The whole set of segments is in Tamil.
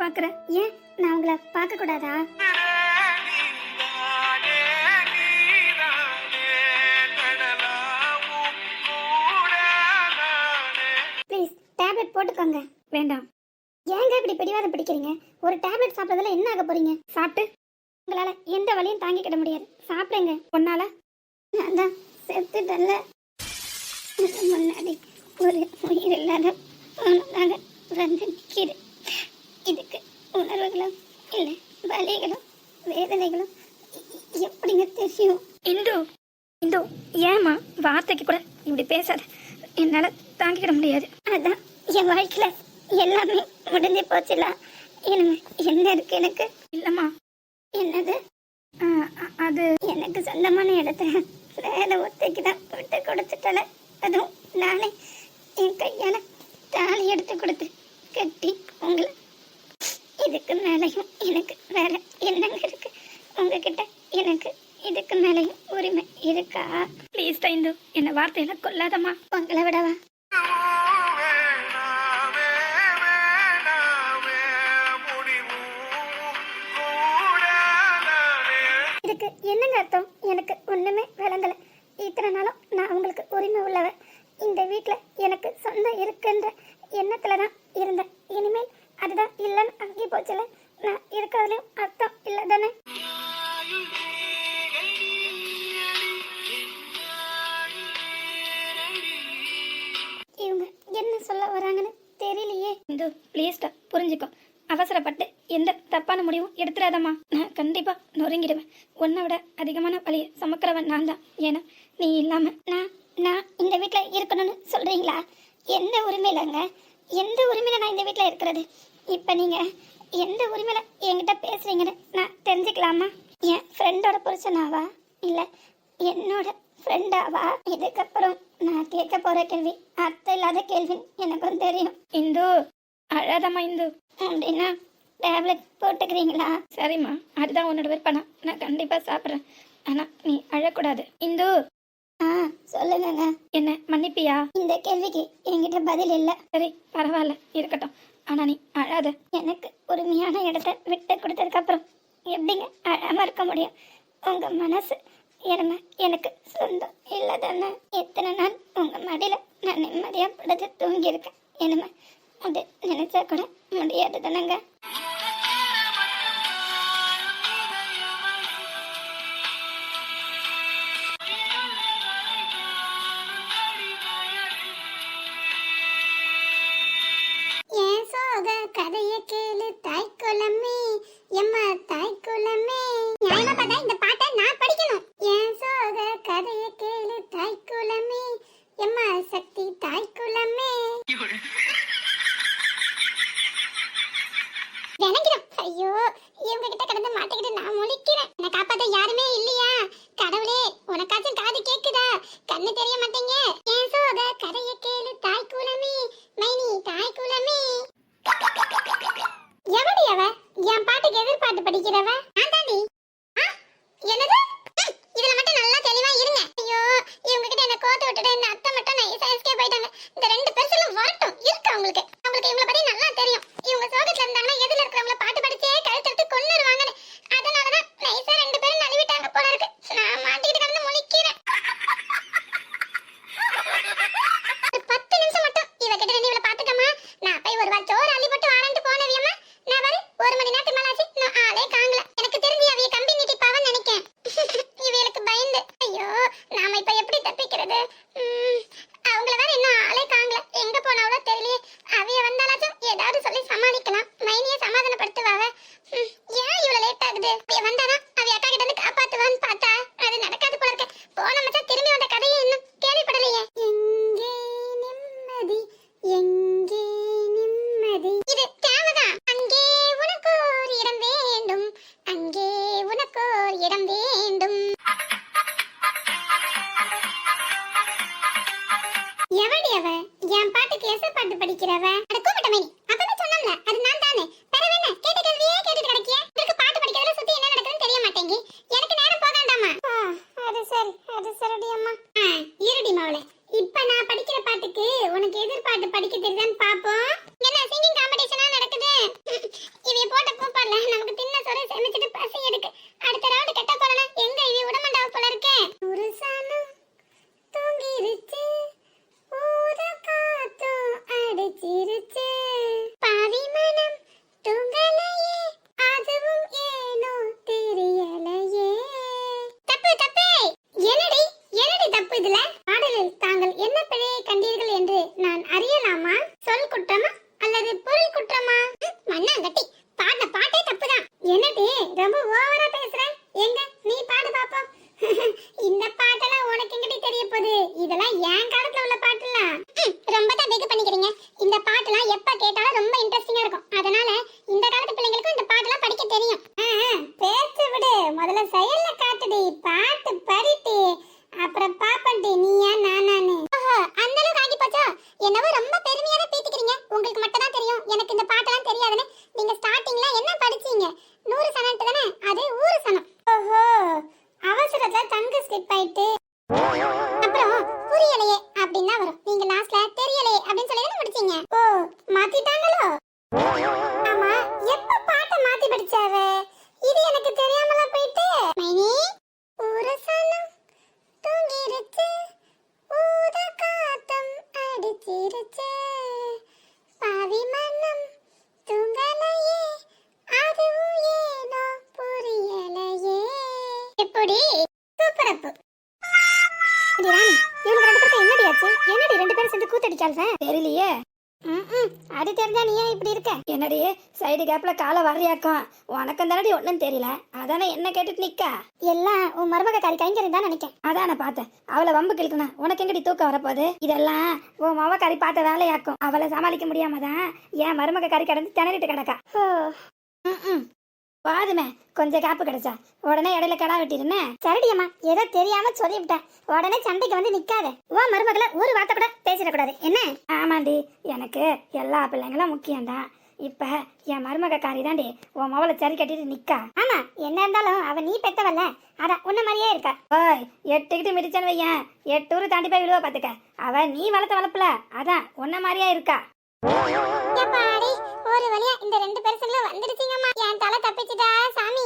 பாக்குற ஏன்? நான் உங்களை பார்க்க கூடாதா ப்ளீஸ் டேப்லெட் போட்டுக்கோங்க. வேண்டாம். ஏங்க இப்படி பிடிவாதம் பிடிக்கிறீங்க? ஒரு டேப்லெட் சாப்பிட்றதுல என்ன ஆக போறீங்க? சாப்பிட்டு. உங்களால எந்த வலியும் தாங்கிக்கிட முடியாது. சாப்பிடுங்க. உன்னால நான் தான் செத்துட்டல இதுக்கு முன்னாடி ஒரு உயிர் இல்லாத உனக்காக வந்து நிற்கிது இதுக்கு உணர்வுகளும் இல்லை வலிகளும் வேதனைகளும் எப்படிங்க தெரியும்? இந்து இந்து ஏமா வார்த்தைக்கு கூட இப்படி பேசாத. என்னால தாங்கிக்கிட முடியாது. அதான் என் வாழ்க்கையில எல்லாமே முடிஞ்சு போச்சுல. என்ன இருக்கு எனக்கு? இல்லம்மா. என்னது? அது. எனக்கு சொந்தமான இடத்த வேலை ஒத்தைக்கு தான் விட்டு கொடுத்துட்டல அதுவும் நானே என் கையால தாலி எடுத்து கொடுத்து கட்டி உங்களை இதுக்கு மேலையும் எனக்கு வேற என்னங்க இருக்கு? உங்ககிட்ட எனக்கு இதுக்கு மேலையும் உரிமை இருக்கா? ப்ளீஸ் தைந்து என்ன வார்த்தையில கொல்லாதம்மா. உங்களை விடவா? இதுக்கு என்னங்க அர்த்தம்? எனக்கு ஒண்ணுமே விளங்கல. இத்தனை நாளும் நான் உங்களுக்கு உரிமை உள்ளவன் இந்த வீட்டில் எனக்கு சொந்தம் இருக்குன்ற எண்ணத்துல தான் இருந்தேன். இனிமேல் அதுதான் இல்லைன்னு அங்கே போச்சுல. நான் இருக்கிறதுலையும் அர்த்தம் இல்லை தானே இவங்க என்ன சொல்ல வராங்கன்னு தெரியலையே. இந்த ப்ளீஸ்டா புரிஞ்சுக்கோ. அவசரப்பட்டு எந்த தப்பான முடிவும் எடுத்துடாதம்மா. நான் கண்டிப்பா நொறுங்கிடுவேன். உன்னை விட அதிகமான பழைய சுமக்கிறவன் நான் தான். ஏன்னா நீ இல்லாம நான் நான் இந்த வீட்டில் இருக்கணும்னு சொல்றீங்களா? எந்த உரிமையிலங்க எந்த உரிமையில நான் இந்த வீட்டில் இருக்கிறது இப்போ நீங்க எந்த உரிமையில பேசுறீங்கன்னு நான் தெரிஞ்சுக்கலாமா? என் ஃப்ரெண்டோட புருஷனாவா? இல்லை என்னோட ஃப்ரெண்டாவா இதுக்கப்புறம் நான் கேட்க போற கேள்வி அர்த்தம் இல்லாத கேள்வி எனக்கும் தெரியும். இந்து அழாதம்மா இந்து. அப்படின்னா டேப்லெட் போட்டுக்கிறீங்களா? சரிம்மா அதுதான் உன்னோட விருப்பம் நான் கண்டிப்பா சாப்பிட்றேன். ஆனா நீ அழக்கூடாது. இந்து ஆ சொல்லுங்க என்ன மன்னிப்பியா? இந்த கேள்விக்கு என்கிட்ட பதில் இல்ல. சரி பரவாயில்ல இருக்கட்டும். ஆனா நீ அழாத. எனக்கு உரிமையான இடத்த விட்டு கொடுத்ததுக்கு அப்புறம் எப்படிங்க அழாம இருக்க முடியும்? உங்க மனசு எருமை எனக்கு சொந்தம் இல்லை தானே எத்தனை நாள் உங்க மடியில நான் நிம்மதியா படுத்து தூங்கி இருக்கேன் இனிமே அது நினைச்சா கூட முடியாது தானங்க கதைய கேளு தாய்க்குலமே எம்மா தாய்க்குலமே நியாயமா பார்த்தா இந்த பாட்டை நான் படிக்கணும். ஏன் சோக கதைய கேளு தாய்க்குலமே எம்மா சக்தி தாய்க்குலமே விளங்கிடும். ஐயோ இவங்க கிட்ட கடந்து மாட்டிக்கிட்டு நான் முழிக்கிறேன். என்னை காப்பாத்த யாருமே இல்லையா? கடவுளே உனக்காச்சும் காது கேக்குதா? கண்ணு தெரிய மாட்டேங்க. எவடி அவ? என் பாட்டுக்கு எச பாட்டு படிக்கிறவ? அட கூப்பிட்டமே அப்பவே சொன்னல அது நான் தானே வேற என்ன கேட்ட கேள்வியே கேட்டுட்டு கிடக்கிய உங்களுக்கு பாட்டு படிக்கிறதுல சுத்தி என்ன நடக்குதுன்னு தெரிய மாட்டேங்கி எனக்கு நேரம் போகாண்டாமா அது சரி அது சரிடி அம்மா இருடி மவளே இப்ப நான் படிக்கிற பாட்டுக்கு உனக்கு எதிர் பாட்டு படிக்க தெரியுதான்னு பாப்போம் என்ன சிங்கிங் காம்படிஷனா நடக்குது மறந்துட்டேன் இவைய போட்ட கூப்பாடுல நமக்கு தின்ன சோறு செமிச்சிட்டு பசி எடுக்கு அடுத்த ரவுண்ட் கெட்ட போறனா எங்க இவைய விடமாட்டாவ போல இருக்கே ஒரு சனம் தூங்கிருச்சு ஊத காத்தும் அடிச்சிருச்சு பாவி மனம் தூங்கலையே அதுவும் ஏனோ தெரியலையே தப்பு தப்பு என்னடி என்னடி தப்பு இதுல பாடலில் தாங்கள் என்ன பிழையை கண்டீர்கள் என்று நான் அறியலாமா சொல் குற்றமா அல்லது பொருள் குற்றமா ம், மண்ணாங்கட்டி பாடின பாட்டே தப்புதான் என்னடி ரொம்ப ஓவரா பேசுற எங்க நீ பாடு பாப்போம் இந்த பாட்டெல்லாம் உனக்கு எங்கடி தெரிய போகுது இதெல்லாம் என் காலத்துல உள்ள பாட்டுலாம் ம், ரொம்ப தான் பிகு பண்ணிக்கிறீங்க இந்த பாட்டுலாம் எப்ப கேட்டாலும் ரொம்ப இன்ட்ரெஸ்டிங்கா இருக்கும் அதனால இந்த காலத்து பிள்ளைங்களுக்கும் இந்த பாட்டெல்லாம் படிக்க தெரியும் ஆ, ஆ, பேச்சு விடு முதல்ல செயல்ல காட்டுடி பாட்டு படிட்டி அப்புறம் பாப்பண்டி நீயா நானானு ஓஹோ அந்த அளவுக்கு ஆகி போச்சா என்னவோ ரொம்ப பெருமையா பேசிக்கிறீங்க. உங்களுக்கு மட்டும் தெரிஞ்சா நீ ஏன் இப்படி இருக்க? என்னடி சைடு கேப்ல காலை வர்றியாக்கும். உனக்கும் தானடி ஒன்றும் தெரியல. அதானே என்ன கேட்டுட்டு நிக்கா? எல்லாம் உன் மருமக காரி கைங்கறி தான் நினைக்கேன். அதான் நான் பார்த்தேன். அவளை வம்பு கிழக்கணும் உனக்கு எங்கடி தூக்கம் வரப்போகுது? இதெல்லாம் உன் மவக்காரி பார்த்த வேலையாக்கும். அவளை சமாளிக்க முடியாம தான் என் மருமக கறி கடந்து திணறிட்டு கிடக்கா. பாதுமே கொஞ்சம் காப்பு கிடைச்சா. உடனே இடையில கடா வெட்டிருந்தேன் சரிடியம்மா ஏதோ தெரியாம சொல்லிவிட்டேன் உடனே சண்டைக்கு வந்து நிக்காத. ஓ மருமகள ஒரு வார்த்தை கூட பேசிடக்கூடாது. என்ன? ஆமாண்டி எனக்கு எல்லா பிள்ளைங்களும் முக்கியம்தான் இப்ப என் மருமக காரி தாண்டி உன் மவளை சரி கட்டிட்டு நிக்கா. ஆமா என்ன இருந்தாலும் அவ நீ பெத்தவல்ல. அதான் உன்ன மாதிரியே இருக்கா. ஓய் எட்டுக்கிட்டு மிதிச்சேன்னு வையன். எட்டு ஊர் தாண்டி போய் விழுவ பாத்துக்க. அவ நீ வளர்த்த வளர்ப்புல அதான் உன்ன மாதிரியா இருக்கா. ஒரு வழியா இந்த ரெண்டு பெருசுங்களும் வந்துடுச்சிங்கம்மா. என் தலை தப்பிச்சுட்டா சாமி.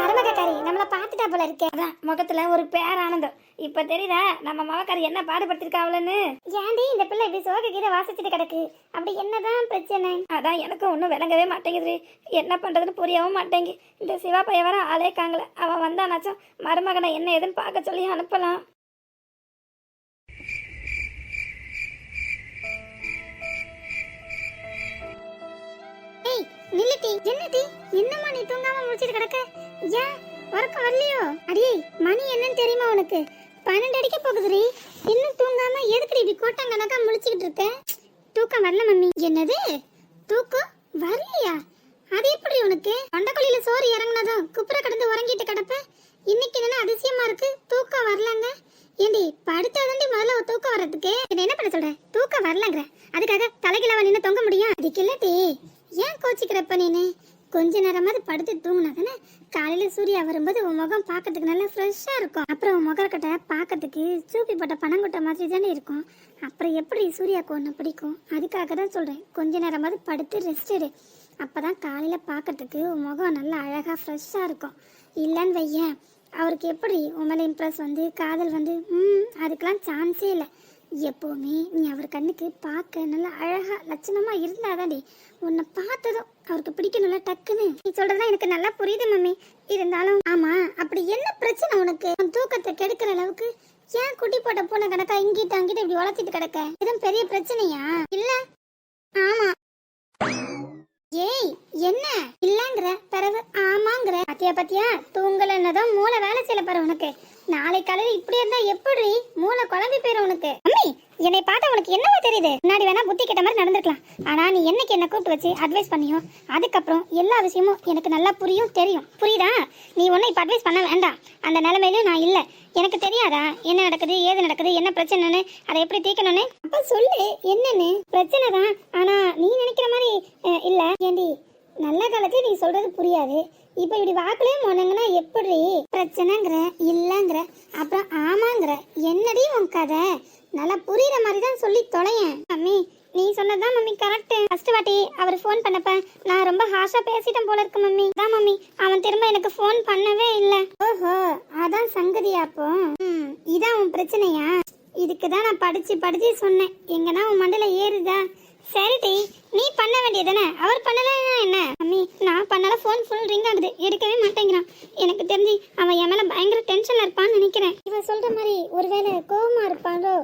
மருமகக்காரி நம்மள பாத்துட்டா போல இருக்கே. அதான் முகத்துல ஒரு பேரானந்தம். இப்ப தெரியுதா நம்ம மவக்காரி என்ன பாடுபடுத்திருக்கா அவளுன்னு? ஏன்டி இந்த பிள்ளை இப்படி சோக கீதை வாசிச்சுட்டு கிடக்கு? அப்படி என்னதான் பிரச்சனை? அதான் எனக்கும் ஒன்றும் விளங்கவே மாட்டேங்குது என்ன பண்றதுன்னு புரியவும் மாட்டேங்கு. இந்த சிவா பையன் வர ஆளேக்காங்களே அவன் வந்தானாச்சும் மருமகனை என்ன ஏதுன்னு பார்க்க சொல்லி அனுப்பலாம். நில்லுட்டி நில்லுடி என்னடி? என்னம்மா நீ தூங்காம முடிச்சிட்டு கிடக்க? ஏன்? உறக்கம் வரலையோ? அடியே மணி என்னன்னு தெரியுமா உனக்கு? பன்னெண்டு அடிக்க போகுதுடி. இன்னும் தூங்காம எதுக்குடி இப்படி கோட்டாங்கனாக்கா முழிச்சுக்கிட்டு இருக்க? தூக்கம் வரல மம்மி. என்னது? தூக்கம் வரலையா? அது எப்படி உனக்கு? கொண்டக்குழியில சோறு இறங்கினதும் குப்புற கடந்து உறங்கிட்டு கிடப்ப? இன்னைக்கு என்ன அதிசயமா இருக்கு. தூக்கம் வரலங்க. ஏண்டி படுத்தாதாண்டி முதல்ல ஒரு தூக்கம் வர்றதுக்கு? என்ன என்ன பண்ண சொல்ற? தூக்கம் வரலங்கிற. அதுக்காக தலைகிழவ நின்று தொங்க முடியும்? அதுக்கு இல்லடி ஏன் கோச்சிக்கிறப்ப நீனு? கொஞ்ச நேரமாவது படுத்து தூங்கினா தானே? காலையில சூர்யா வரும்போது உன் முகம் பார்க்கறதுக்கு நல்லா ஃப்ரெஷ்ஷாக இருக்கும். அப்புறம் உன் முகர்கிட்ட பார்க்கறதுக்கு சூப்பி போட்ட பனங்கொட்டை மாதிரி தானே இருக்கும். அப்புறம் எப்படி சூர்யாக்கு ஒன்று பிடிக்கும்? அதுக்காக தான் சொல்கிறேன் கொஞ்ச நேரமாவது படுத்து ரெஸ்ட் எடு. அப்போ தான் காலையில் பார்க்கறதுக்கு உன் முகம் நல்லா அழகாக ஃப்ரெஷ்ஷாக இருக்கும். இல்லைன்னு வையேன். அவருக்கு எப்படி உன் மேலே இம்ப்ரெஸ் வந்து காதல் வந்து ம் அதுக்கெல்லாம் சான்ஸே இல்லை. எப்போவுமே நீ அவர் கண்ணுக்கு பார்க்க நல்லா அழகா லட்சணமா இருந்தாதாண்டி உன்னை பார்த்ததும் அவருக்கு பிடிக்கணும்ல டக்குன்னு. நீ சொல்றதா எனக்கு நல்லா புரியுது மம்மி. இருந்தாலும் ஆமா அப்படி என்ன பிரச்சனை உனக்கு? உன் தூக்கத்தை கெடுக்கிற அளவுக்கு ஏன் குட்டி போட்ட பூனை கணக்கா இங்கிட்டு அங்கிட்டு இப்படி வளர்த்திட்டு கிடக்க? எதுவும் பெரிய பிரச்சனையா? இல்ல. ஆமா. ஏய் என்ன? இல்லங்கிற பிறகு ஆமாங்கிற. பத்தியா பத்தியா? தூங்கலன்னதும் மூளை வேலை செய்யல பாரு உனக்கு. நாளை காலையில இப்படி இருந்தா எப்படி மூளை குழம்பி போயிரும் உனக்கு. அம்மி என்னை பார்த்தா உனக்கு என்னவோ தெரியுது. முன்னாடி வேணா புத்தி கெட்ட மாதிரி நடந்திருக்கலாம். ஆனா நீ என்னைக்கு என்ன கூப்பிட்டு வச்சு அட்வைஸ் பண்ணியோ அதுக்கப்புறம் எல்லா விஷயமும் எனக்கு நல்லா புரியும் தெரியும். புரியுதா? நீ ஒன்னும் இப்ப அட்வைஸ் பண்ண வேண்டாம். அந்த நிலைமையில நான் இல்ல. எனக்கு தெரியாதா? என்ன நடக்குது? ஏது நடக்குது? என்ன பிரச்சனைன்னு? அதை எப்படி தீர்க்கணும்னு? அப்ப சொல்லு என்னன்னு? பிரச்சனை தான். ஆனா நீ நினைக்கிற மாதிரி இல்ல. ஏண்டி நல்ல காலத்தையும் நீ சொல்றது புரியாது. இப்ப இப்படி வாக்குலயே போனாங்கன்னா எப்படி? பிரச்சனைங்கிற இல்லங்கிற அப்புறம் ஆமாங்கிற என்னடி உன் கதை நல்லா புரியுற மாதிரி தான் சொல்லி தொலையேன் அம்மி நீ சொன்னதுதான் மம்மி கரெக்ட் ஃபர்ஸ்ட் வாட்டி அவர் ஃபோன் பண்ணப்ப நான் ரொம்ப ஹார்ஷா பேசிட்டேன் போல இருக்கு மம்மி தான் மம்மி அவன் திரும்ப எனக்கு ஃபோன் பண்ணவே இல்ல ஓஹோ அதான் சங்கதியா அப்போ ம், இதான் உன் பிரச்சனையா இதுக்கு தான் நான் படிச்சு படிச்சு சொன்னேன் எங்கன்னா உன் மண்டையில ஏறுதா சரிடி நீ பண்ண வேண்டியதானே அவர் பண்ணலன்னா என்ன மம்மி நான் பண்ணல ஃபோன் ஃபுல் ரிங் ஆகுது. எடுக்கவே மாட்டேங்கிறான். எனக்கு தெரிஞ்சு அவன் என் மேல பயங்கர டென்ஷன்ல இருப்பான்னு நினைக்கிறேன். இவன் சொல்ற மாதிரி ஒருவேளை கோவமா இருப்பாளோ?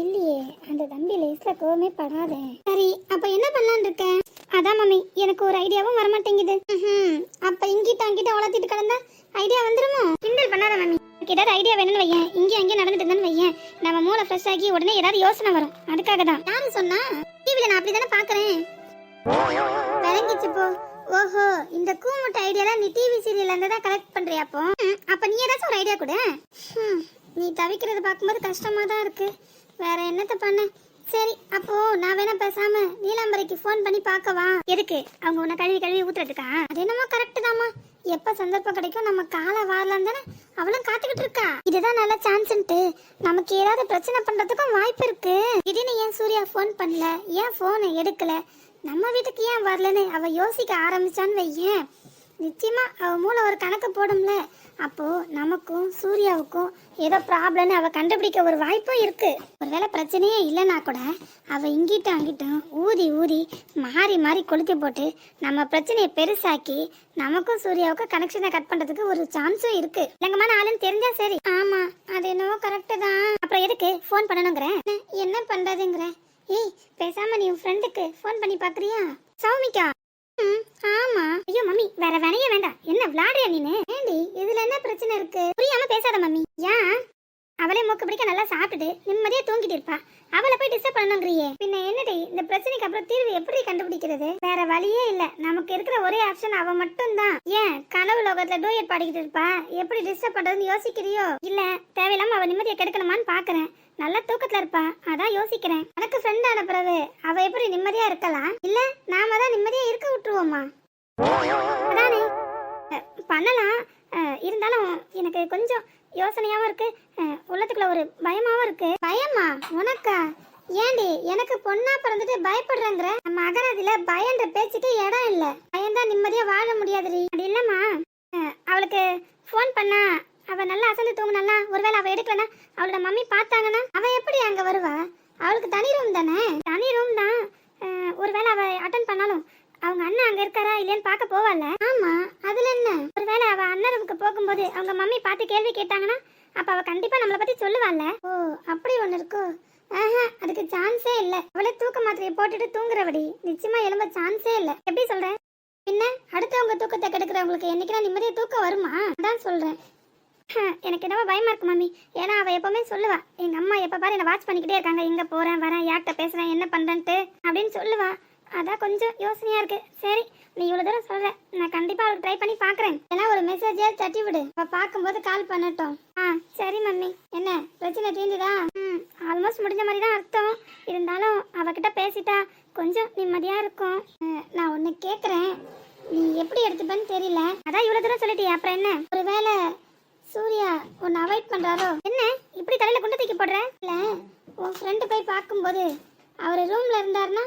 இல்லையே அந்த தம்பி லேஸில் கோவமே படாதே. சரி அப்போ என்ன பண்ணலான்னு இருக்கேன் அதான் மம்மி எனக்கு ஒரு ஐடியாவும் வர மாட்டேங்குது அப்ப இங்கிட்ட அங்கிட்ட வளர்த்திட்டு கிடந்தா ஐடியா வந்துருமோ? கிண்டல் பண்ணாத மம்மி எனக்கு ஏதாவது ஐடியா வேணும்னு வையேன். இங்கே அங்கேயும் நடந்துட்டு இருந்தேன்னு வையேன். நம்ம மூளை ஃப்ரெஷ் ஆகி உடனே ஏதாவது யோசனை வரும். அதுக்காக தான். யாரும் சொன்னா? டிவியில் நான் அப்படிதானே பாக்குறேன். விளங்கிச்சு போ. ஓஹோ இந்த கூமுட்ட ஐடியாலாம் நீ டிவி சீரியல்ல இருந்து தான் கலெக்ட் பண்றியா அப்போ? அப்ப நீ ஏதாச்சும் ஒரு ஐடியா கொடு. நீ தவிக்கிறது பார்க்கும்போது கஷ்டமா தான் இருக்கு. வேற என்னத்த பண்ண? சரி அப்போ நான் வேணா பேசாம நீலாம்பரைக்கு ஃபோன் பண்ணி பார்க்கவா? எதுக்கு? அவங்க உன்னை கழுவி கழுவி ஊத்துறதுக்கா? அது என்னமோ கரெக்ட் தாமா எப்ப சந்தர்ப்பம் கிடைக்கும் நம்ம காலை வாரலாம் தானே அவளும் காத்துக்கிட்டு இருக்கா? இதுதான் நல்ல சான்ஸ்ன்ட்டு நமக்கு ஏதாவது பிரச்சனை பண்றதுக்கும் வாய்ப்பு இருக்கு. திடீர்னு ஏன் சூர்யா ஃபோன் பண்ணல? ஏன் ஃபோனை எடுக்கல? நம்ம வீட்டுக்கு ஏன் வரலன்னு அவ யோசிக்க ஆரம்பிச்சான்னு வையேன். நிச்சயமா அவ மூளை ஒரு கணக்கு போடும்ல. அப்போ நமக்கும் சூர்யாவுக்கும் ஏதோ ப்ராப்ளம்னு அவ கண்டுபிடிக்க ஒரு வாய்ப்பும் இருக்கு. ஒருவேளை பிரச்சனையே இல்லைன்னா கூட அவ இங்கிட்டும் அங்கிட்டும் ஊதி ஊதி மாறி மாறி கொளுத்தி போட்டு நம்ம பிரச்சனையை பெருசாக்கி நமக்கும் சூர்யாவுக்கும் கனெக்ஷனை கட் பண்றதுக்கு ஒரு சான்ஸும் இருக்கு. எங்கமான ஆளுன்னு தெரிஞ்சா சரி. ஆமா அது என்னவோ கரெக்டு தான். அப்புறம் எதுக்கு? ஃபோன் பண்ணணுங்கிற என்ன பண்றதுங்கிற ஏய் பேசாம நீ உன் ஃப்ரெண்டுக்கு ஃபோன் பண்ணி பாக்குறியா சௌமிகா. ம், ஆமா. ஐயோ மம்மி வேற வேணையே வேண்டாம். என்ன விளையாடுறியா நீனு? ஏண்டி இதுல என்ன பிரச்சனை இருக்கு? புரியாம பேசாத மம்மி. ஏன்? அவளே மூக்கு பிடிக்க நல்லா சாப்பிட்டுட்டு நிம்மதியா தூங்கிட்டு இருப்பா. அவளை போய் டிஸ்டர்ப் பண்ணணுங்கிறியே. பின்ன என்னடி இந்த பிரச்சனைக்கு அப்புறம் தீர்வு எப்படி கண்டுபிடிக்கிறது? வேற வழியே இல்ல. நமக்கு இருக்கிற ஒரே ஆப்ஷன் அவ மட்டும்தான். ஏன்? கனவு லோகத்துல டூயட் பாடிக்கிட்டு இருப்பா. எப்படி டிஸ்டர்ப் பண்றதுன்னு யோசிக்கிறியோ? இல்ல தேவையில்லாம அவ நிம்மதியை கெடுக்கணுமான்னு பாக்குறேன். நல்லா தூக்கத்துல இருப்பா. அதான் யோசிக்கிறேன். எனக்கு ஃப்ரெண்ட் அனுப்புறது அவ எப்படி நிம்மதியா இருக்கலாம்? இல்ல நாம தான் நிம்மதியா இருக்க விட்டுருவோமா? அதானே? பண்ணலாம். அஹ், இருந்தாலும் எனக்கு கொஞ்சம் யோசனையாவும் இருக்கு. உள்ளத்துக்குள்ள ஒரு பயமாவும் இருக்கு. பயமா? உனக்கா? ஏண்டி எனக்கு பொண்ணா பிறந்துட்டு பயப்படுறேங்கிற? நம்ம அகராதியில பயன்ற பேச்சுக்கு இடம் இல்ல. பயந்தா நிம்மதியா வாழ முடியாதுடி. அப்படி இல்லம்மா. அவளுக்கு ஃபோன் பண்ணா அவ நல்லா அசந்து தூங்குனால ஒருவேளை அவ எடுக்கலனா அவளோட மம்மி பார்த்தாங்கன்னா அவ எப்படி அங்க வருவா? அவளுக்கு தனி ரூம் தானே? தனி ரூம் தான். ஒருவேளை அவ அட்டன் பண்ணாலும் அவங்க அண்ணன் அங்க இருக்காரா இல்லையான்னு பார்க்க போவால ஆமா அதுல என்ன? ஒருவேளை அவ அண்ணன் ரூமுக்கு போகும்போது அவங்க மம்மி பார்த்து கேள்வி கேட்டாங்கன்னா அப்ப அவ கண்டிப்பா நம்மளை பத்தி சொல்லுவாள்ல? ஓ அப்படி ஒண்ணு இருக்கோ? ஆஹா அதுக்கு சான்ஸே இல்ல. அவளே தூக்க மாத்திரையை போட்டுட்டு தூங்குறபடி நிச்சயமா எழும்ப சான்ஸே இல்ல. எப்படி சொல்றேன் பின்ன அடுத்தவங்க தூக்கத்தை கெடுக்கிறவங்களுக்கு என்னைக்குனா நிம்மதியா தூக்கம் வருமா? அதான் சொல்றேன். எனக்கு என்னவோ பயமா இருக்கு மம்மி. ஏன்னா அவ எப்பவுமே சொல்லுவா எங்க அம்மா எப்ப பாரு என்ன வாட்ச் பண்ணிக்கிட்டே இருக்காங்க. எங்க போறேன் வரேன் யார்கிட்ட பேசுறேன் என்ன பண்றேன்ட்டு அப்படின்னு சொல்லுவா. அதான் கொஞ்சம் யோசனையா இருக்கு. சரி நீ இவ்வளவு தூரம் சொல்ற. நான் கண்டிப்பா அவளுக்கு ட்ரை பண்ணி பாக்குறேன். ஏன்னா ஒரு மெசேஜே தட்டி விடு. அவ பார்க்கும்போது கால் பண்ணட்டும். ஆ சரி மம்மி. என்ன பிரச்சனை தீர்ந்துதா? ம் ஆல்மோஸ்ட் முடிஞ்ச மாதிரி தான் அர்த்தம். இருந்தாலும் அவகிட்ட பேசிட்டா கொஞ்சம் நிம்மதியா இருக்கும். நான் ஒன்று கேக்குறேன். நீ எப்படி எடுத்துப்பேன்னு தெரியல. அதான் இவ்வளவு தூரம் சொல்லிட்டியா. அப்புறம் என்ன? ஒருவேளை சூர்யா உன்னை அவாய்ட் பண்றாரோ? என்ன? இப்படி தலையில குண்டு தூக்கி போடுற? இல்ல உன் ஃப்ரெண்டு போய் பார்க்கும்போது அவர் ரூம்ல இருந்தாருன்னா